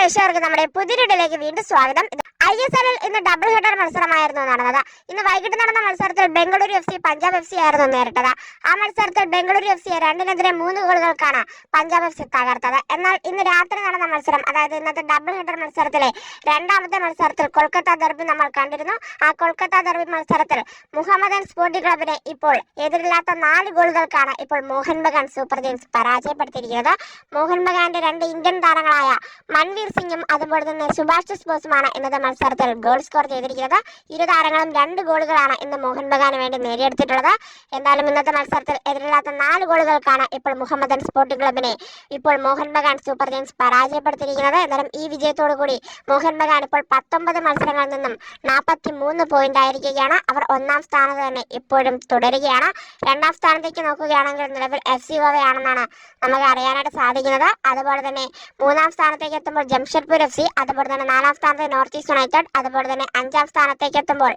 പ്രേക്ഷകർക്ക് നമ്മുടെ പുതിരിടിലേക്ക് വീണ്ടും സ്വാഗതം. ഐ എസ് എല്ലിൽ ഇന്ന് ഡബിൾ ഹെഡർ മത്സരമായിരുന്നു നടന്നത്. ഇന്ന് വൈകിട്ട് നടന്ന മത്സരത്തിൽ Bengaluru F C Punjab F C ആയിരുന്നു നേരിട്ടത്. ആ മത്സരത്തിൽ ബംഗളൂരു എഫ് സിയെ രണ്ടിനെതിരെ മൂന്ന് ഗോളുകൾക്കാണ് പഞ്ചാബ് എഫ് സി തകർത്തത്. എന്നാൽ ഇന്ന് രാത്രി നടന്ന മത്സരം അതായത് ഇന്നത്തെ ഡബിൾ ഹെഡർ മത്സരത്തിലെ രണ്ടാമത്തെ മത്സരത്തിൽ കൊൽക്കത്ത ദർബി നമ്മൾ കണ്ടിരുന്നു. ആ കൊൽക്കത്ത ദർബി മത്സരത്തിൽ മുഹമ്മദൻ സ്പോർട്ടിംഗ് ക്ലബിനെ ഇപ്പോൾ എതിരില്ലാത്ത നാല് ഗോളുകൾക്കാണ് ഇപ്പോൾ മോഹൻ ബഗാൻ സൂപ്പർ ജയൻസ് പരാജയപ്പെടുത്തിയിരിക്കുന്നത്. മോഹൻ ബഗാന്റെ രണ്ട് ഇന്ത്യൻ താരങ്ങളായ മൻവീർ സിംഗും അതുപോലെ തന്നെ സുഭാഷ് ബോസുമാണ് ഇന്നത്തെ മത്സരത്തിൽ ഗോൾ സ്കോർ ചെയ്തിരിക്കുന്നത് ഇരു താരങ്ങളും രണ്ട് ഗോളുകളാണ് ഇന്ന് മോഹൻ ബഗാന് വേണ്ടി നേടിയെടുത്തിട്ടുള്ളത്. എന്തായാലും ഇന്നത്തെ മത്സരത്തിൽ എതിരില്ലാത്ത നാല് ഗോളുകൾക്കാണ് ഇപ്പോൾ മുഹമ്മദൻ സ്പോർട്ടിംഗ് ക്ലബിനെ ഇപ്പോൾ മോഹൻ ബഗാൻ സൂപ്പർ ജയൻസ് പരാജയപ്പെടുത്തിയിരിക്കുന്നത്. എന്തായാലും ഈ വിജയത്തോടു കൂടി മോഹൻ ബഗാൻ ഇപ്പോൾ പത്തൊമ്പത് മത്സരങ്ങളിൽ നിന്നും നാൽപ്പത്തി മൂന്ന് പോയിന്റ് ആയിരിക്കുകയാണ്. അവർ ഒന്നാം സ്ഥാനത്ത് തന്നെ ഇപ്പോഴും തുടരുകയാണ്. രണ്ടാം സ്ഥാനത്തേക്ക് നോക്കുകയാണെങ്കിൽ നിലവിൽ എഫ് സി ഗോവയാണെന്നാണ് നമുക്ക് അറിയാനായിട്ട് സാധിക്കുന്നത്. അതുപോലെ തന്നെ മൂന്നാം സ്ഥാനത്തേക്ക് എത്തുമ്പോൾ ജംഷഡ്പൂർ എഫ് സി അതുപോലെ തന്നെ നാലാം സ്ഥാനത്ത് നോർത്ത് ഈസ്റ്റ് യുണൈറ്റഡ് അതുപോലെ തന്നെ അഞ്ചാം സ്ഥാനത്തേക്ക് എത്തുമ്പോൾ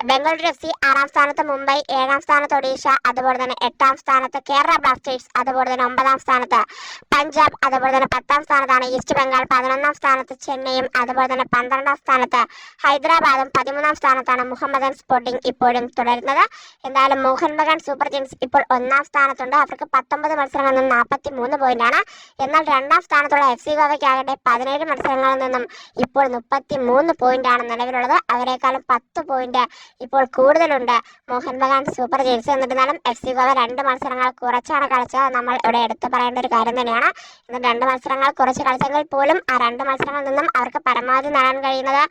ബംഗളൂരു എഫ് സി ആറാം സ്ഥാനത്ത് മുംബൈ ഏഴാം സ്ഥാനത്ത് ഒഡീഷ അതുപോലെ തന്നെ എട്ടാം സ്ഥാനത്ത് കേരള ബ്ലാസ്റ്റേഴ്സ് അതുപോലെ തന്നെ ഒമ്പതാം സ്ഥാനത്ത് പഞ്ചാബ് അതുപോലെ തന്നെ പത്താം സ്ഥാനത്താണ് ഈസ്റ്റ് ബംഗാൾ പതിനൊന്നാം സ്ഥാനത്ത് ചെന്നൈയും അതുപോലെ തന്നെ പന്ത്രണ്ടാം സ്ഥാനത്ത് ഹൈദരാബാദും പതിമൂന്നാം സ്ഥാനത്താണ് മുഹമ്മദൻ സ്പോർട്ടിംഗ് ഇപ്പോഴും തുടരുന്നത്. എന്തായാലും മോഹൻ ബഗാൻ സൂപ്പർ കിങ്സ് ഇപ്പോൾ ഒന്നാം സ്ഥാനത്തുണ്ട്. അവർക്ക് പത്തൊമ്പത് മത്സരങ്ങളിൽ നിന്നും നാൽപ്പത്തി മൂന്ന് പോയിന്റാണ് എന്നാൽ രണ്ടാം സ്ഥാനത്തുള്ള എഫ് സി ഗോവയ്ക്കാകട്ടെ പതിനേഴ് മത്സരങ്ങളിൽ നിന്നും ഇപ്പോൾ മുപ്പത്തി മൂന്ന് പോയിന്റാണ് നിലവിലുള്ളത്. അവരെക്കാളും പത്ത് പോയിന്റ് ഇപ്പോൾ കൂടുതലുണ്ട്. മോഹൻ ബഗാൻ സൂപ്പർ ജേഴ്സി എന്നിരുന്നാലും എഫ് സി ഗോവ രണ്ട് മത്സരങ്ങൾ കുറച്ചാണ് കളിച്ചത്. നമ്മൾ ഇവിടെ എടുത്തു പറയേണ്ട ഒരു കാര്യം തന്നെയാണ്. ഇന്ന് രണ്ട് മത്സരങ്ങൾ കുറച്ച് കളിച്ചെങ്കിൽ പോലും ആ രണ്ട് മത്സരങ്ങളിൽ നിന്നും അവർക്ക് പരമാവധി നേടാൻ കഴിയുന്നത്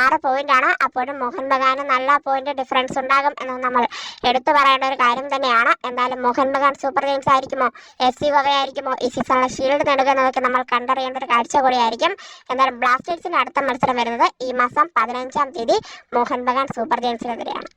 ആറ് പോയിന്റ് ആണ്. അപ്പോഴും മോഹൻ ബഗാന് നല്ല പോയിന്റ് ഡിഫറൻസ് ഉണ്ടാകും എന്ന് നമ്മൾ എടുത്തു പറയേണ്ട ഒരു കാര്യം തന്നെയാണ്. എന്തായാലും മോഹൻ ബഗാൻ സൂപ്പർ ജെയിംസ് ആയിരിക്കുമോ? എഫ് സി ഗോവ ആയിരിക്കുമോ? ഈ സീസണിലെ ഷീൽഡ് നേടുക എന്നതൊക്കെ നമ്മൾ കണ്ടറിയേണ്ട ഒരു കാഴ്ച കൂടിയായിരിക്കും എന്തായാലും ബ്ലാസ്റ്റേഴ്സിന്റെ അടുത്ത മത്സരം വരുന്നത് ഈ മാസം പതിനഞ്ചാം തീയതി മോഹൻ ബഗാൻ സൂപ്പർ ജെയിംസിനെതിരെയാണ്